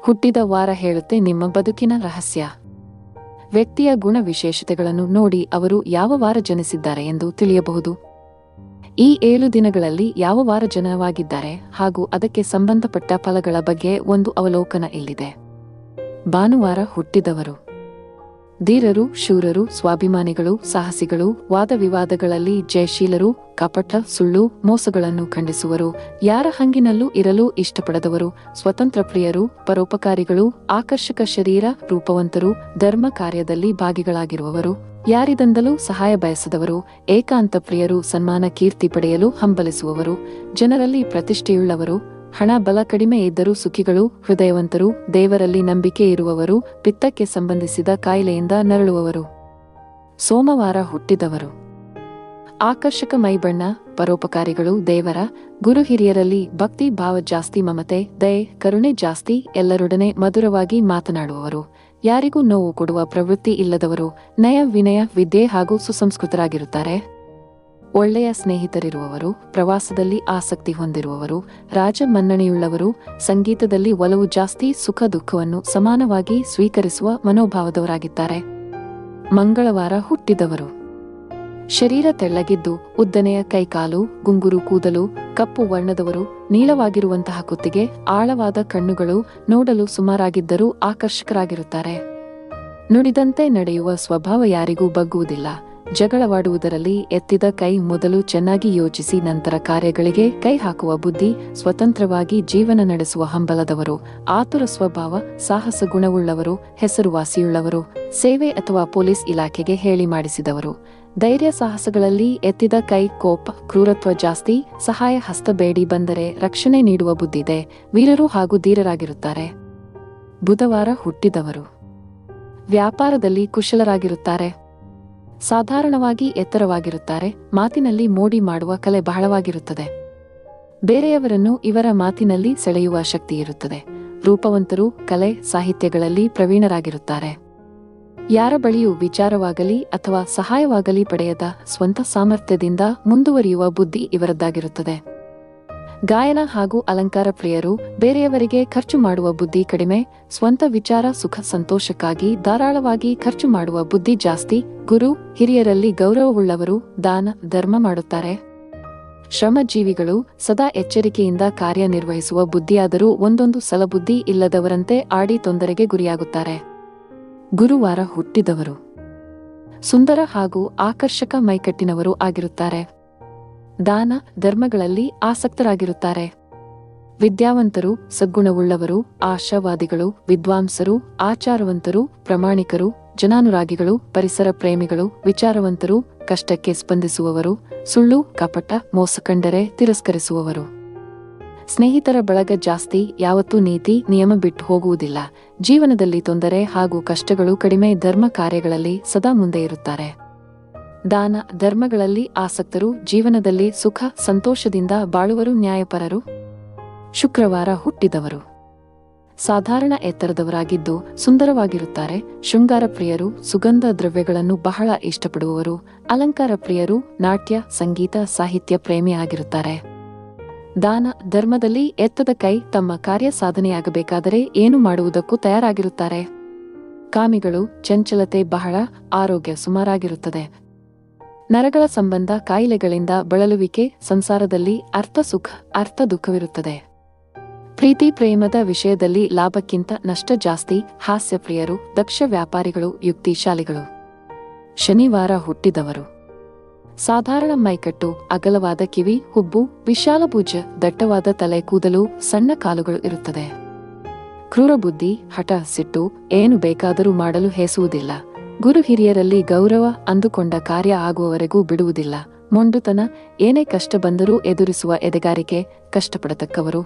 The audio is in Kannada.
ಹುಟ್ಟಿದ ವಾರ ಹೇಳುತ್ತೆ ನಿಮ್ಮ ಬದುಕಿನ ರಹಸ್ಯ. ವ್ಯಕ್ತಿಯ ಗುಣ ವಿಶೇಷತೆಗಳನ್ನು ನೋಡಿ ಅವರು ಯಾವ ವಾರ ಜನಿಸಿದ್ದಾರೆ ಎಂದು ತಿಳಿಯಬಹುದು. ಈ ಏಳು ದಿನಗಳಲ್ಲಿ ಯಾವ ವಾರ ಜನವಾಗಿದ್ದಾರೆ ಹಾಗೂ ಅದಕ್ಕೆ ಸಂಬಂಧಪಟ್ಟ ಫಲಗಳ ಬಗ್ಗೆ ಒಂದು ಅವಲೋಕನ ಇಲ್ಲಿದೆ. ಭಾನುವಾರ ಹುಟ್ಟಿದವರು. ಧೀರರು, ಶೂರರು, ಸ್ವಾಭಿಮಾನಿಗಳು, ಸಾಹಸಿಗಳು, ವಾದವಿವಾದಗಳಲ್ಲಿ ಜಯಶೀಲರು, ಕಪಟ, ಸುಳ್ಳು, ಮೋಸಗಳನ್ನು ಖಂಡಿಸುವರು. ಯಾರ ಹಂಗಿನಲ್ಲೂ ಇರಲು ಇಷ್ಟಪಡದವರು, ಸ್ವತಂತ್ರ ಪ್ರಿಯರು, ಪರೋಪಕಾರಿಗಳು, ಆಕರ್ಷಕ ಶರೀರ ರೂಪವಂತರು, ಧರ್ಮ ಕಾರ್ಯದಲ್ಲಿ ಭಾಗಿಗಳಾಗಿರುವವರು. ಯಾರಿದಂದಲೂ ಸಹಾಯ ಬಯಸದವರು, ಏಕಾಂತ ಪ್ರಿಯರು, ಸನ್ಮಾನ ಕೀರ್ತಿ ಪಡೆಯಲು ಹಂಬಲಿಸುವವರು. ಜನರಲ್ಲಿ ಪ್ರತಿಷ್ಠೆಯುಳ್ಳವರು ಹಣ ಬಲ ಕಡಿಮೆ ಇದ್ದರೂ ಸುಖಿಗಳು, ಹೃದಯವಂತರು, ದೇವರಲ್ಲಿ ನಂಬಿಕೆ ಇರುವವರು, ಪಿತ್ತಕ್ಕೆ ಸಂಬಂಧಿಸಿದ ಕಾಯಿಲೆಯಿಂದ ನರಳುವವರು. ಸೋಮವಾರ ಹುಟ್ಟಿದವರು. ಆಕರ್ಷಕ ಮೈಬಣ್ಣ, ಪರೋಪಕಾರಿಗಳು, ದೇವರ, ಗುರು ಹಿರಿಯರಲ್ಲಿ ಭಕ್ತಿ ಭಾವ ಜಾಸ್ತಿ, ಮಮತೆ, ದಯೆ, ಕರುಣೆ ಜಾಸ್ತಿ, ಎಲ್ಲರೊಡನೆ ಮಧುರವಾಗಿ ಮಾತನಾಡುವವರು. ಯಾರಿಗೂ ನೋವು ಕೊಡುವ ಪ್ರವೃತ್ತಿ ಇಲ್ಲದವರು, ನಯ ವಿನಯ, ವಿದ್ಯೆ ಹಾಗೂ ಸುಸಂಸ್ಕೃತರಾಗಿರುತ್ತಾರೆ. ಒಳ್ಳೆಯ ಸ್ನೇಹಿತರಿರುವವರು, ಪ್ರವಾಸದಲ್ಲಿ ಆಸಕ್ತಿ ಹೊಂದಿರುವವರು, ರಾಜ ಮನ್ನಣೆಯುಳ್ಳವರು, ಸಂಗೀತದಲ್ಲಿ ಒಲವು ಜಾಸ್ತಿ, ಸುಖ ದುಃಖವನ್ನು ಸಮಾನವಾಗಿ ಸ್ವೀಕರಿಸುವ ಮನೋಭಾವದವರಾಗಿದ್ದಾರೆ. ಮಂಗಳವಾರ ಹುಟ್ಟಿದವರು. ಶರೀರ ತೆಳ್ಳಗಿದ್ದು, ಉದ್ದನೆಯ ಕೈಕಾಲು, ಗುಂಗುರು ಕೂದಲು, ಕಪ್ಪು ವರ್ಣದವರು ನೀಳವಾಗಿರುವಂತಹ ಕುತ್ತಿಗೆ, ಆಳವಾದ ಕಣ್ಣುಗಳು ನೋಡಲು ಸುಮಾರಾಗಿದ್ದರೂ ಆಕರ್ಷಕರಾಗಿರುತ್ತಾರೆ. ನುಡಿದಂತೆ ನಡೆಯುವ ಸ್ವಭಾವ ಯಾರಿಗೂ ಬಗ್ಗುವುದಿಲ್ಲ. ಜಗಳವಾಡುವುದರಲ್ಲಿ ಎತ್ತಿದ ಕೈ ಮೊದಲು ಚೆನ್ನಾಗಿ ಯೋಚಿಸಿ ನಂತರ ಕಾರ್ಯಗಳಿಗೆ ಕೈ ಹಾಕುವ ಬುದ್ಧಿ, ಸ್ವತಂತ್ರವಾಗಿ ಜೀವನ ನಡೆಸುವ ಹಂಬಲದವರು, ಆತುರ ಸ್ವಭಾವ, ಸಾಹಸ ಗುಣವುಳ್ಳವರು, ಹೆಸರುವಾಸಿಯುಳ್ಳವರು, ಸೇವೆ ಅಥವಾ ಪೊಲೀಸ್ ಇಲಾಖೆಗೆ ಹೇಳಿ ಮಾಡಿಸಿದವರು. ಧೈರ್ಯ ಸಾಹಸಗಳಲ್ಲಿ ಎತ್ತಿದ ಕೈ ಕೋಪ, ಕ್ರೂರತ್ವ ಜಾಸ್ತಿ, ಸಹಾಯ ಹಸ್ತ ಬೇಡಿ ಬಂದರೆ ರಕ್ಷಣೆ ನೀಡುವ ಬುದ್ಧಿದೆ ವೀರರು ಹಾಗೂ ಧೀರರಾಗಿರುತ್ತಾರೆ. ಬುಧವಾರ ಹುಟ್ಟಿದವರು. ವ್ಯಾಪಾರದಲ್ಲಿ ಕುಶಲರಾಗಿರುತ್ತಾರೆ. ಸಾಧಾರಣವಾಗಿ ಎತ್ತರವಾಗಿರುತ್ತಾರೆ, ಮಾತಿನಲ್ಲಿ ಮೋಡಿ ಮಾಡುವ ಕಲೆ ಬಹಳವಾಗಿರುತ್ತದೆ. ಬೇರೆಯವರನ್ನು ಇವರ ಮಾತಿನಲ್ಲಿ ಸೆಳೆಯುವ ಶಕ್ತಿ ಇರುತ್ತದೆ. ರೂಪವಂತರು ಕಲೆ, ಸಾಹಿತ್ಯಗಳಲ್ಲಿ ಪ್ರವೀಣರಾಗಿರುತ್ತಾರೆ. ಯಾರ ಬಳಿಯೂ ವಿಚಾರವಾಗಲಿ ಅಥವಾ ಸಹಾಯವಾಗಲಿ ಪಡೆಯದ ಸ್ವಂತ ಸಾಮರ್ಥ್ಯದಿಂದ ಮುಂದುವರಿಯುವ ಬುದ್ಧಿ ಇವರದ್ದಾಗಿರುತ್ತದೆ. ಗಾಯನ ಹಾಗೂ ಅಲಂಕಾರ ಪ್ರಿಯರು, ಬೇರೆಯವರಿಗೆ ಖರ್ಚು ಮಾಡುವ ಬುದ್ಧಿ ಕಡಿಮೆ, ಸ್ವಂತ ವಿಚಾರ ಸುಖ ಸಂತೋಷಕ್ಕಾಗಿ ಧಾರಾಳವಾಗಿ ಖರ್ಚು ಮಾಡುವ ಬುದ್ಧಿ ಜಾಸ್ತಿ, ಗುರು, ಹಿರಿಯರಲ್ಲಿ ಗೌರವವುಳ್ಳವರು ದಾನ, ಧರ್ಮ ಮಾಡುತ್ತಾರೆ. ಶ್ರಮಜೀವಿಗಳು ಸದಾ ಎಚ್ಚರಿಕೆಯಿಂದ ಕಾರ್ಯನಿರ್ವಹಿಸುವ ಬುದ್ಧಿಯಾದರೂ ಒಂದೊಂದು ಸಲ ಬುದ್ಧಿ ಇಲ್ಲದವರಂತೆ ಆಡಿ ತೊಂದರೆಗೆ ಗುರಿಯಾಗುತ್ತಾರೆ. ಗುರುವಾರ ಹುಟ್ಟಿದವರು. ಸುಂದರ ಹಾಗೂ ಆಕರ್ಷಕ ಮೈಕಟ್ಟಿನವರು ಆಗಿರುತ್ತಾರೆ. ದಾನ ಧರ್ಮಗಳಲ್ಲಿ ಆಸಕ್ತರಾಗಿರುತ್ತಾರೆ. ವಿದ್ಯಾವಂತರು, ಸದ್ಗುಣವುಳ್ಳವರು, ಆಶಾವಾದಿಗಳು, ವಿದ್ವಾಂಸರು, ಆಚಾರವಂತರು, ಪ್ರಾಮಾಣಿಕರು, ಜನಾನುರಾಗಿಗಳು, ಪರಿಸರ ಪ್ರೇಮಿಗಳು, ವಿಚಾರವಂತರು, ಕಷ್ಟಕ್ಕೆ ಸ್ಪಂದಿಸುವವರು, ಸುಳ್ಳು, ಕಪಟ, ಮೋಸಕಂಡರೆ ತಿರಸ್ಕರಿಸುವವರು. ಸ್ನೇಹಿತರ ಬಳಗ ಜಾಸ್ತಿ, ಯಾವತ್ತೂ ನೀತಿ, ನಿಯಮ ಬಿಟ್ಟು ಹೋಗುವುದಿಲ್ಲ. ಜೀವನದಲ್ಲಿ ತೊಂದರೆ ಹಾಗೂ ಕಷ್ಟಗಳು ಕಡಿಮೆ ಧರ್ಮ ಕಾರ್ಯಗಳಲ್ಲಿ ಸದಾ ಮುಂದೆ ಇರುತ್ತಾರೆ. ದಾನ ಧರ್ಮಗಳಲ್ಲಿ ಆಸಕ್ತರು, ಜೀವನದಲ್ಲಿ ಸುಖ, ಸಂತೋಷದಿಂದ ಬಾಳುವರು ನ್ಯಾಯಪರರು. ಶುಕ್ರವಾರ ಹುಟ್ಟಿದವರು. ಸಾಧಾರಣ ಎತ್ತರದವರಾಗಿದ್ದು ಸುಂದರವಾಗಿರುತ್ತಾರೆ. ಶೃಂಗಾರ ಪ್ರಿಯರು, ಸುಗಂಧ ದ್ರವ್ಯಗಳನ್ನು ಬಹಳ ಇಷ್ಟಪಡುವವರು. ಅಲಂಕಾರ ಪ್ರಿಯರು, ನಾಟ್ಯ, ಸಂಗೀತ, ಸಾಹಿತ್ಯ ಪ್ರೇಮಿಯಾಗಿರುತ್ತಾರೆ ದಾನ ಧರ್ಮದಲ್ಲಿ ಎತ್ತದ ಕೈ ತಮ್ಮ ಕಾರ್ಯ ಸಾಧನೆಯಾಗಬೇಕಾದರೆ ಏನು ಮಾಡುವುದಕ್ಕೂ ತಯಾರಾಗಿರುತ್ತಾರೆ. ಕಾಮಿಗಳು, ಚಂಚಲತೆ ಬಹಳ ಆರೋಗ್ಯ ಸುಮಾರಾಗಿರುತ್ತದೆ. ನರಗಳ ಸಂಬಂಧ ಕಾಯಿಲೆಗಳಿಂದ ಬಳಲುವಿಕೆ, ಸಂಸಾರದಲ್ಲಿ ಅರ್ಥ ಸುಖ, ಅರ್ಥ ದುಃಖವಿರುತ್ತದೆ. ಪ್ರೀತಿ ಪ್ರೇಮದ ವಿಷಯದಲ್ಲಿ ಲಾಭಕ್ಕಿಂತ ನಷ್ಟ ಜಾಸ್ತಿ, ಹಾಸ್ಯಪ್ರಿಯರು, ದಕ್ಷ ವ್ಯಾಪಾರಿಗಳು, ಯುಕ್ತಿಶಾಲಿಗಳು. ಶನಿವಾರ ಹುಟ್ಟಿದವರು. ಸಾಧಾರಣ ಮೈಕಟ್ಟು, ಅಗಲವಾದ ಕಿವಿ, ಹುಬ್ಬು, ವಿಶಾಲ ಭುಜ, ದಟ್ಟವಾದ ತಲೆ ಕೂದಲು, ಸಣ್ಣ ಕಾಲುಗಳು ಇರುತ್ತದೆ. ಕ್ರೂರ ಬುದ್ಧಿ, ಹಠ, ಸಿಟ್ಟು, ಏನು ಬೇಕಾದರೂ ಮಾಡಲು ಹೇಸುವುದಿಲ್ಲ. ಗುರು ಹಿರಿಯರಲ್ಲಿ ಗೌರವ ಅಂದುಕೊಂಡ ಕಾರ್ಯ ಆಗುವವರೆಗೂ ಬಿಡುವುದಿಲ್ಲ. ಮೊಂಡುತನ ಏನೇ ಕಷ್ಟ ಬಂದರೂ ಎದುರಿಸುವ ಎದೆಗಾರಿಕೆ ಕಷ್ಟಪಡತಕ್ಕವರು